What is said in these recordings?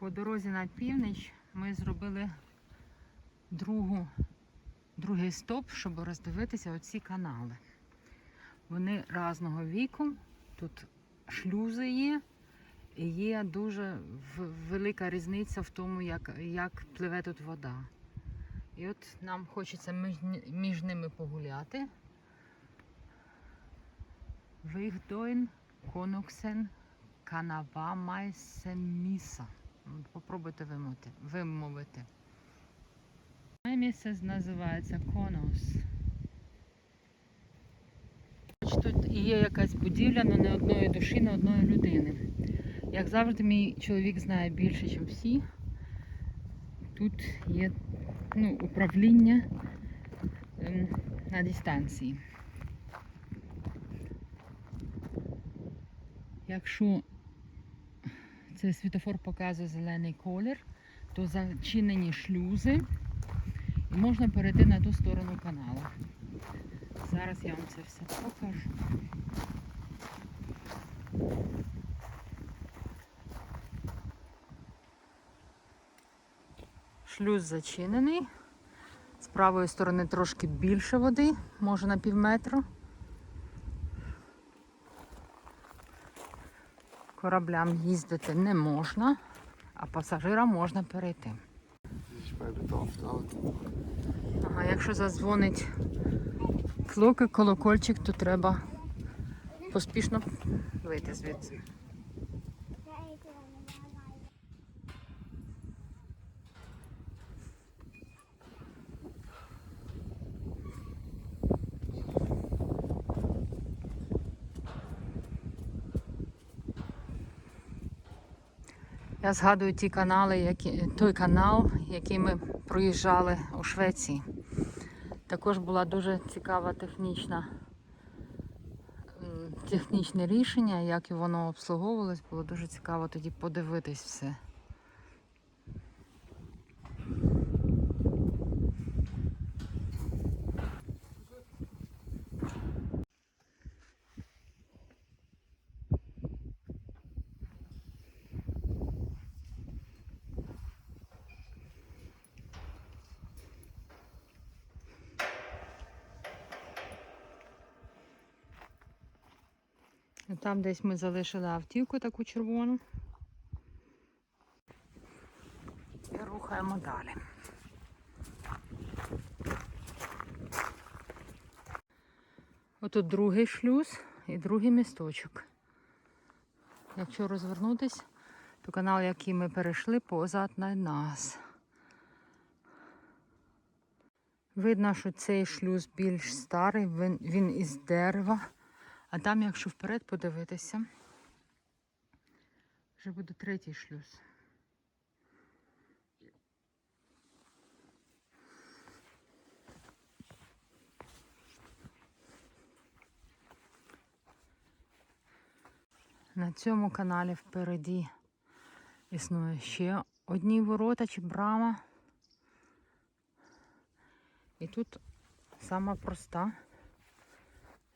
По дорозі на північ ми зробили другу, другий стоп, щоб роздивитися оці канали. Вони різного віку, тут шлюзи є, і є дуже велика різниця в тому, як, як пливе тут вода. І от нам хочеться між, ними погуляти. Вигдойн, Коноксен, Канавамайсеміса. Попробуйте вимовити. вимовити. Моє місце називається Конос. Хоч Тут є якась будівля, але не одної душі, не одної людини. Як завжди, мій чоловік знає більше, ніж всі. Тут є ну, управління ем, на дистанції. Якщо цей світофор показує зелений колір, то зачинені шлюзи і можна перейти на ту сторону каналу. Зараз я вам це все покажу. Шлюз зачинений. З правої сторони трошки більше води, може на пів метру. Кораблям їздити не можна, а пасажирам можна перейти. Ага, якщо зазвонить клоки, колокольчик, то треба поспішно вийти звідси. Я згадую ті канали, які, той канал, який ми проїжджали у Швеції. Також була дуже цікава технічна, технічне рішення, як і воно обслуговувалось. Було дуже цікаво тоді подивитись все. Там десь ми залишили автівку таку червону. І рухаємо далі. Отут другий шлюз і другий місточок. Якщо розвернутись, то канал, який ми перейшли, позад на нас. Видно, що цей шлюз більш старий, він, він із дерева. А там, якщо вперед подивитися, вже буде третій шлюз. На цьому каналі впереді існує ще одні ворота чи брама. І тут сама проста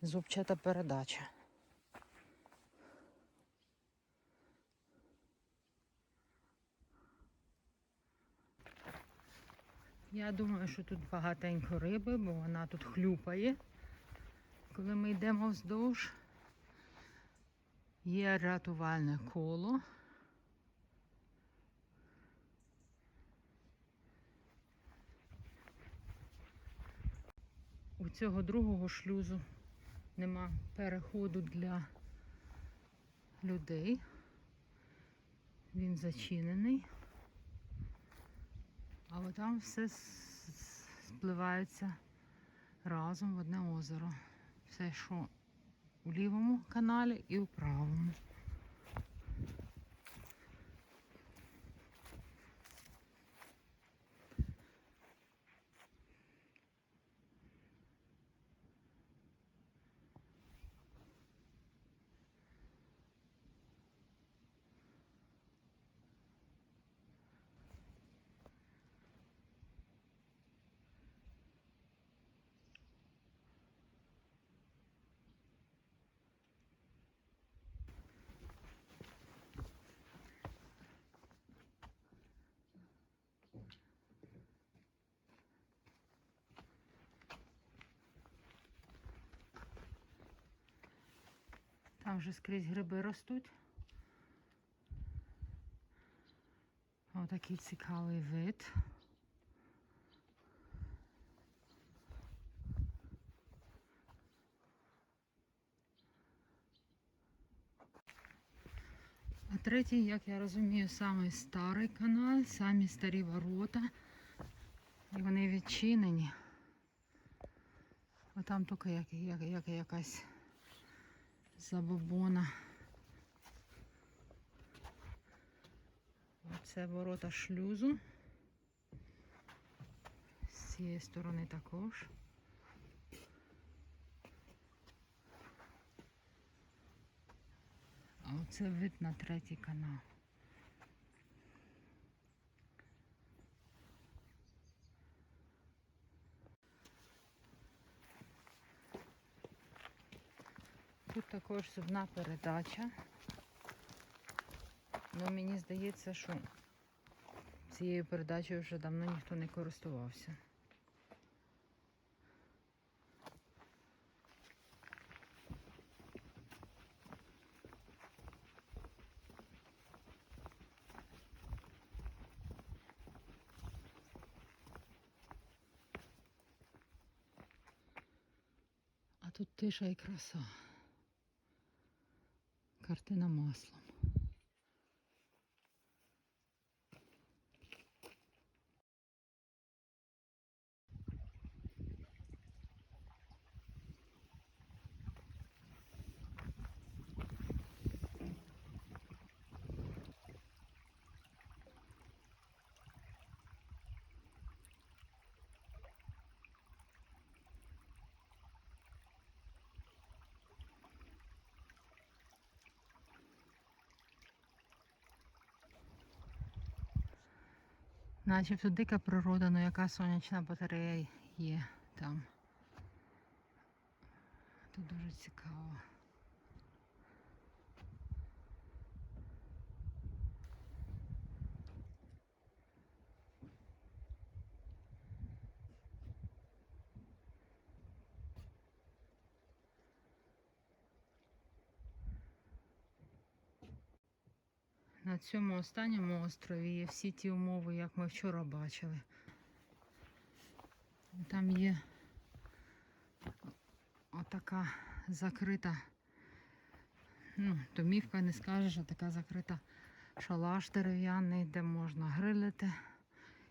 зубчата передача. Я думаю, що тут багатенько риби, бо вона тут хлюпає, коли ми йдемо вздовж. Є рятувальне коло. У цього другого шлюзу нема переходу для людей. Він зачинений. А от там все спливається разом в одне озеро. Все, що у лівому каналі і у правому. Там вже скрізь гриби ростуть. Отакий цікавий вид. А третій, як я розумію, самий старий канал, самі старі ворота. І вони відчинені. А там тільки як, як, як якась забобона. Оце ворота шлюзу. З цієї сторони також. А оце вид на третій канал. Тут також зубна передача. Ну, мені здається, що цією передачею вже давно ніхто не користувався. А тут тиша і краса. Картина маслом. Начебто дика природа, ну яка сонячна батарея є там. Тут дуже цікаво. На цьому останньому острові є всі ті умови, як ми вчора бачили. Там є отака закрита, ну, домівка не скажеш, а така закрита шалаш дерев'яний, де можна грилити.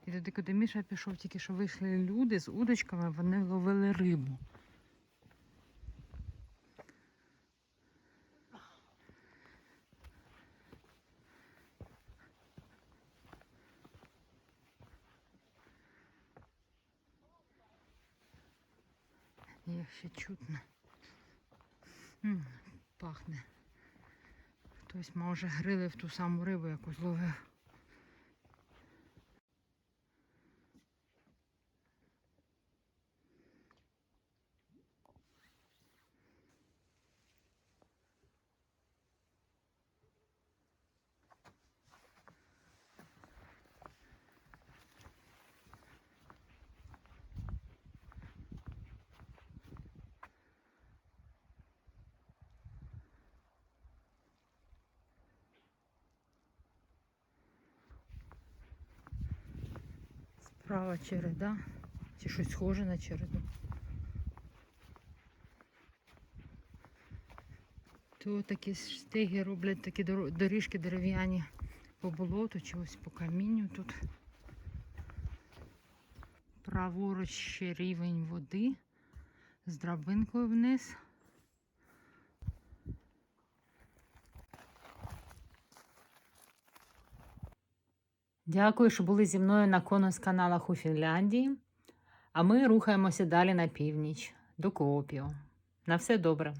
І туди, куди Міша пішов, тільки що вийшли люди з удочками, вони ловили рибу. Ще чутно. Пахне. Хтось, може, в ту саму рибу, яку зловив. Справа череда. Чи щось схоже на череду. Тут такі стиги роблять такі доріжки дерев'яні по болоту чи ось по камінню тут. Праворуч ще рівень води з драбинкою вниз. Дякую, що були зі мною на конус каналах у Фінляндії. А ми рухаємося далі на північ до Коопіо. На все добре.